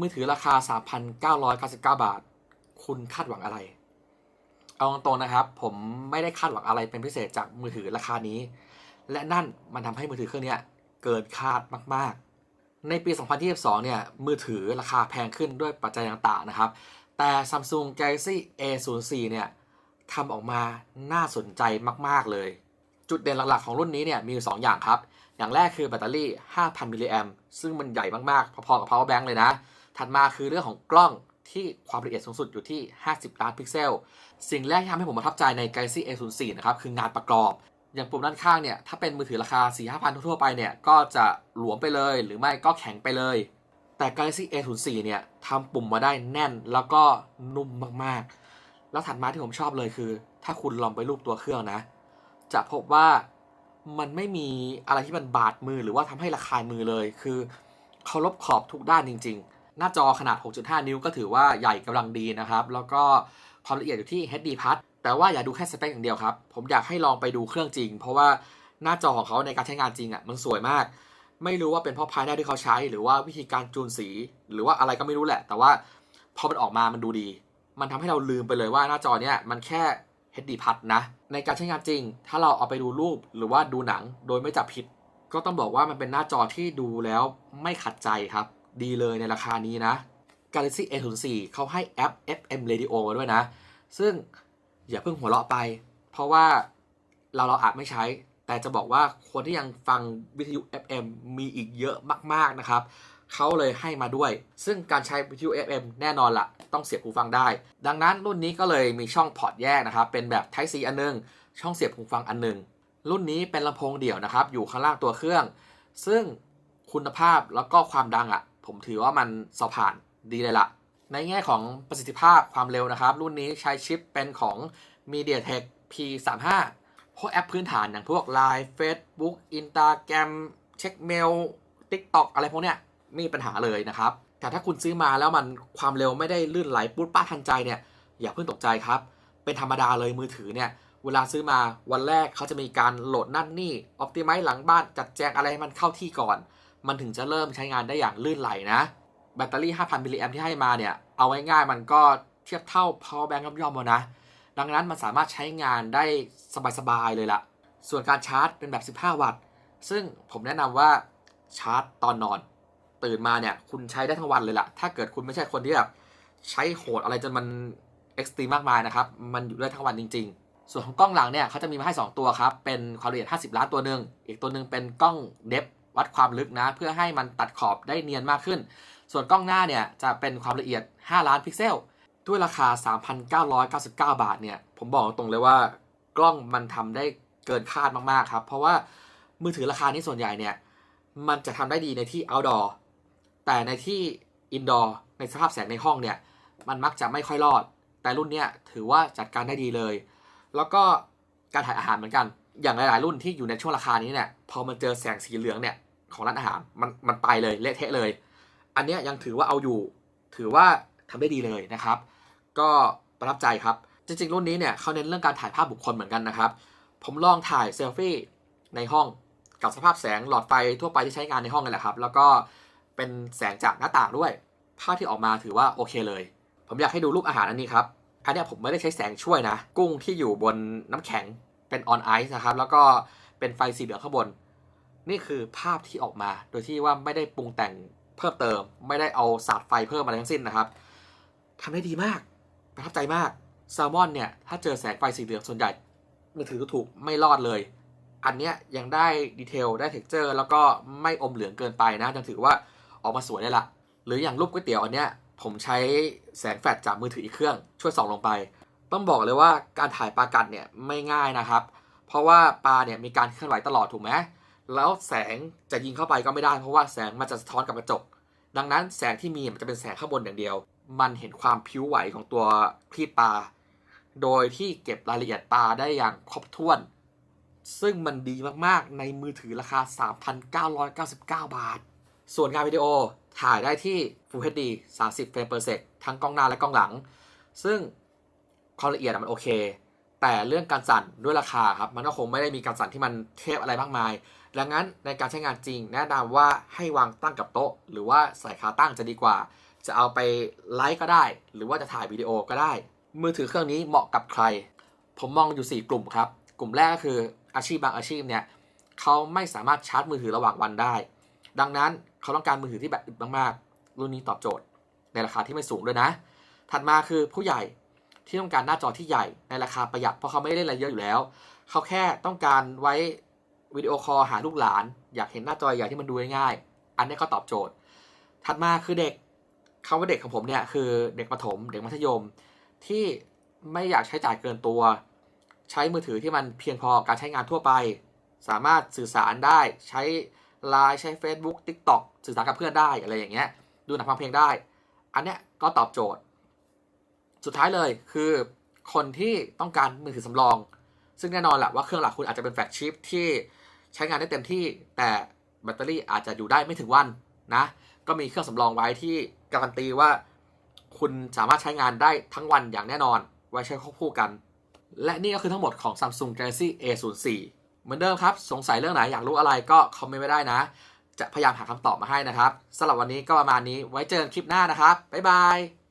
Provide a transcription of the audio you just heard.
มือถือราคา 3,999 บาท คุณคาดหวังอะไร เอาตรงๆนะครับ ผมไม่ได้คาดหวังอะไรเป็นพิเศษจากมือถือราคานี้ และนั่นมันทำให้มือถือเครื่องนี้เกินคาดมากๆ ในปี 2022 เนี่ย มือถือราคาแพงขึ้นด้วยปัจจัยต่างๆ นะครับ แต่ Samsung Galaxy A04 เนี่ยทำออกมาน่าสนใจมาก ๆ เลย จุดเด่นหลักๆ ของรุ่นนี้เนี่ยมีอยู่สองอย่างครับ อย่างแรกคือแบตเตอรี่ 5,000 มิลลิแอมซึ่งมันใหญ่มากๆ พอๆกับ power bank เลยนะ ถัดมาคือเรื่องของกล้องที่ความละเอียดสูงสุดอยู่ที่ 50 ล้านพิกเซล สิ่งแรกที่ทำให้ผมประทับใจใน Galaxy A04 นะครับ คืองานประกอบ อย่างปุ่มด้านข้างเนี่ย ถ้าเป็นมือถือราคา 4 5 0 0 0 ทั่วไปเนี่ย ก็จะหลวมไปเลย หรือไม่ก็แข็งไปเลย แต่ Galaxy A04 เนี่ยทำปุ่มมาได้แน่นแล้วก็นุ่มมากๆ แล้วถัดมาที่ผมชอบเลยคือ ถ้าคุณลองไปรูปตัวเครื่องนะ จะพบว่ามันไม่มีอะไรที่มันบาดมือหรือว่าทำให้ระคายมือเลย คือเขาลบขอบทุกด้านจริง ๆ หน้าจอขนาด 6.5 นิ้วก็ถือว่าใหญ่กำลังดีนะครับ แล้วก็ความละเอียดอยู่ที่ HD Plus แต่ว่าอย่าดูแค่สเปคอย่างเดียวครับ ผมอยากให้ลองไปดูเครื่องจริง เพราะว่าหน้าจอของเขาในการใช้งานจริงอะมันสวยมาก ไม่รู้ว่าเป็นเพราะภายในที่เขาใช้ หรือว่าวิธีการจูนสี หรือว่าอะไรก็ไม่รู้แหละ แต่ว่าพอมันออกมามันดูดี มันทำให้เราลืมไปเลยว่าหน้าจอเนี้ยมันแค่ HD Plus นะ ในการใช้งานจริง ถ้าเราเอาไปดูรูปหรือว่าดูหนัง โดยไม่จับผิด ก็ต้องบอกว่ามันเป็นหน้าจอที่ดูแล้วไม่ขัดใจครับ ดีเลยในราคานี้นะ Galaxy A04 เขาให้แอป FM Radio มาด้วยนะ ซึ่งอย่าเพิ่งหัวเราะไป เพราะว่าเราเราอาจไม่ใช้ แต่จะบอกว่าคนที่ยังฟังวิทยุ FM มีอีกเยอะมาก ๆ นะครับเขาเลยให้มาด้วย ซึ่งการใช้วิทยุ FM แน่นอนละต้องเสียบหูฟังได้ ดังนั้นรุ่นนี้ก็เลยมีช่องพอร์ตแยกนะครับ เป็นแบบ Type C อันหนึง ช่องเสียบหูฟังอันหนึง รุ่นนี้เป็นลำโพงเดี่ยวนะครับ อยู่ข้างล่างตัวเครื่อง ซึ่งคุณภาพแล้วก็ความดังอะ่ะ ผมถือว่ามันสอบผ่านดีเลยละในแง่ของประสิทธิภาพความเร็วนะครับ รุ่นนี้ใช้ชิปเป็นของ MediaTek P35 พวกแอปพื้นฐานอย่างพวก Line Facebook Instagram เช็คเมล TikTok อะไรพวกเนี้ยมีปัญหาเลยนะครับ แต่ถ้าคุณซื้อมาแล้วมันความเร็วไม่ได้ลื่นไหลปุ๊บป้าทันใจเนี่ย อย่าเพิ่งตกใจครับ เป็นธรรมดาเลยมือถือเนี่ย เวลาซื้อมาวันแรกเขาจะมีการโหลดนั่นนี่อ p ติไม e หลังบ้านจัดแจงอะไรให้มันเข้าที่ก่อน มันถึงจะเริ่มใช้งานได้อย่างลื่นไหลนะ แบตเตอรี่ 5,000 มิลลิแอมที่ให้มาเนี่ย เอาไว้ง่ายมันก็เทียบเท่า power bank ย่อมๆแล้วนะ ดังนั้นมันสามารถใช้งานได้สบายๆเลยละส่วนการชาร์จเป็นแบบ 15 วัตต์ ซึ่งผมแนะนำว่าชาร์จตอนนอน ตื่นมาเนี่ยคุณใช้ได้ทั้งวันเลยล่ะถ้าเกิดคุณไม่ใช่คนที่แบบใช้โหดอะไรจนมันเอ็กซ์ตรีมมากมายนะครับ มันอยู่ได้ทั้งวันจริง ๆ ส่วนของกล้องหลังเนี่ยเขาจะมีมาให้ 2 ตัวครับ เป็นความละเอียด 50 ล้านตัวหนึ่ง อีกตัวหนึ่งเป็นกล้องเดฟ วัดความลึกนะ เพื่อให้มันตัดขอบได้เนียนมากขึ้น ส่วนกล้องหน้าเนี่ยจะเป็นความละเอียด 5 ล้านพิกเซล ด้วยราคา 3,999 บาทเนี่ย ผมบอกตรงเลยว่ากล้องมันทำได้เกินคาดมากๆครับ เพราะว่ามือถือราคานี้ส่วนใหญ่เนี่ยมันจะทำได้ดีในที่ outdoor แต่ในที่ indoor ในสภาพแสงในห้องเนี่ยมันมักจะไม่ค่อยรอด แต่รุ่นเนี้ยถือว่าจัดการได้ดีเลย แล้วก็การถ่ายอาหารเหมือนกัน อย่างหลายๆรุ่นที่อยู่ในช่วงราคานี้เนี่ยพอมันเจอแสงสีเหลืองเนี่ยของร้านอาหารมันมันไปเลยเละเทะเลย อันนี้ยังถือว่าเอาอยู่ ถือว่าทำได้ดีเลยนะครับ ก็ประทับใจครับ จริงๆ รุ่นนี้เนี่ยเขาเน้นเรื่องการถ่ายภาพบุคคลเหมือนกันนะครับ ผมลองถ่ายเซลฟี่ในห้องกับสภาพแสงหลอดไฟทั่วไปที่ใช้งานในห้องนั่นแหละครับ แล้วก็เป็นแสงจากหน้าต่างด้วย ภาพที่ออกมาถือว่าโอเคเลย ผมอยากให้ดูรูปอาหารอันนี้ครับ อันนี้ผมไม่ได้ใช้แสงช่วยนะ กุ้งที่อยู่บนน้ำแข็ง เป็นออนไอซ์นะครับ แล้วก็เป็นไฟสีเหลืองข้างบน นี่คือภาพที่ออกมา โดยที่ว่าไม่ได้ปรุงแต่งเพิ่มเติม ไม่ได้เอาสาดไฟเพิ่มอะไรทั้งสิ้นนะครับทำได้ดีมาก ประทับใจมากแซลมอนเนี่ย ถ้าเจอแสงไฟสีเหลืองส่วนใหญ่มือถือถูกไม่รอดเลย อันเนี้ยยังได้ดีเทลได้เท็กเจอร์แล้วก็ไม่อมเหลืองเกินไปนะยังถือว่าออกมาสวยได้ละ หรืออย่างรูปก๋วยเตี๋ยวอันเนี้ยผมใช้แสงแฟลชจากมือถืออีกเครื่องช่วยส่องลงไป ต้องบอกเลยว่าการถ่ายปลากัดเนี่ยไม่ง่ายนะครับ เพราะว่าปลาเนี่ยมีการเคลื่อนไหวตลอดถูกไหมแล้วแสงจะยิงเข้าไปก็ไม่ได้ เพราะว่าแสงมันจะสะท้อนกับกระจก ดังนั้นแสงที่มีมันจะเป็นแสงข้างบนอย่างเดียว มันเห็นความผิวไหวของตัวคลีปปลา โดยที่เก็บรายละเอียดปลาได้อย่างครบถ้วน ซึ่งมันดีมากๆในมือถือราคา 3,999 บาท ส่วนงานวิดีโอถ่ายได้ที่ Full HD 30เฟรม per sec ทั้งกล้องหน้าและกล้องหลัง ซึ่ง ความละเอียดมันโอเค แต่เรื่องการสั่นด้วยราคาครับมันก็คงไม่ได้มีการสั่นที่มันเทพอะไรมากมาย ดังนั้นในการใช้งานจริง แนะนำว่าให้วางตั้งกับโต๊ะ หรือว่าใส่ขาตั้งจะดีกว่า จะเอาไปไลฟ์ก็ได้ หรือว่าจะถ่ายวิดีโอก็ได้ มือถือเครื่องนี้เหมาะกับใคร ผมมองอยู่ 4 กลุ่มครับ กลุ่มแรกก็คืออาชีพบางอาชีพเนี่ยเขาไม่สามารถชาร์จมือถือระหว่างวันได้ ดังนั้นเขาต้องการมือถือที่แบตอึดมากๆรุ่นนี้ตอบโจทย์ ในราคาที่ไม่สูงด้วยนะ ถัดมาคือผู้ใหญ่ ที่ต้องการหน้าจอที่ใหญ่ในราคาประหยัดเพราะเขาไม่ได้เล่นอะไรเยอะอยู่แล้ว เขาแค่ต้องการไว้วิดีโอคอลหาลูกหลาน อยากเห็นหน้าจอใหญ่ที่มันดูง่ายๆอันนี้ก็ตอบโจทย์ ถัดมาคือเด็กคำว่าเด็กของผมเนี่ยคือเด็กประถมเด็กมัธยม ที่ไม่อยากใช้จ่ายเกินตัว ใช้มือถือที่มันเพียงพอการใช้งานทั่วไป สามารถสื่อสารได้ใช้ Line ใช้ Facebook TikTok สื่อสารกับเพื่อนได้อะไรอย่างเงี้ยดูหนังฟังเพลงได้ อันเนี้ยก็ตอบโจทย์ สุดท้ายเลยคือคนที่ต้องการมือถือสำรอง ซึ่งแน่นอนแหละว่าเครื่องหลักคุณอาจจะเป็นแฟลกชิพที่ใช้งานได้เต็มที่แต่แบตเตอรี่อาจจะอยู่ได้ไม่ถึงวันนะก็มีเครื่องสำรองไว้ที่การันตีว่า คุณสามารถใช้งานได้ทั้งวันอย่างแน่นอน ไว้ใช้ควบคู่กัน และนี่ก็คือทั้งหมดของ Samsung Galaxy A04 เหมือนเดิมครับ สงสัยเรื่องไหนอยากรู้อะไรก็คอมเมนต์ไว้ได้นะ จะพยายามหาคำตอบมาให้นะครับสำหรับวันนี้ก็ประมาณนี้ไว้เจอกันคลิปหน้านะครับบ๊ายบาย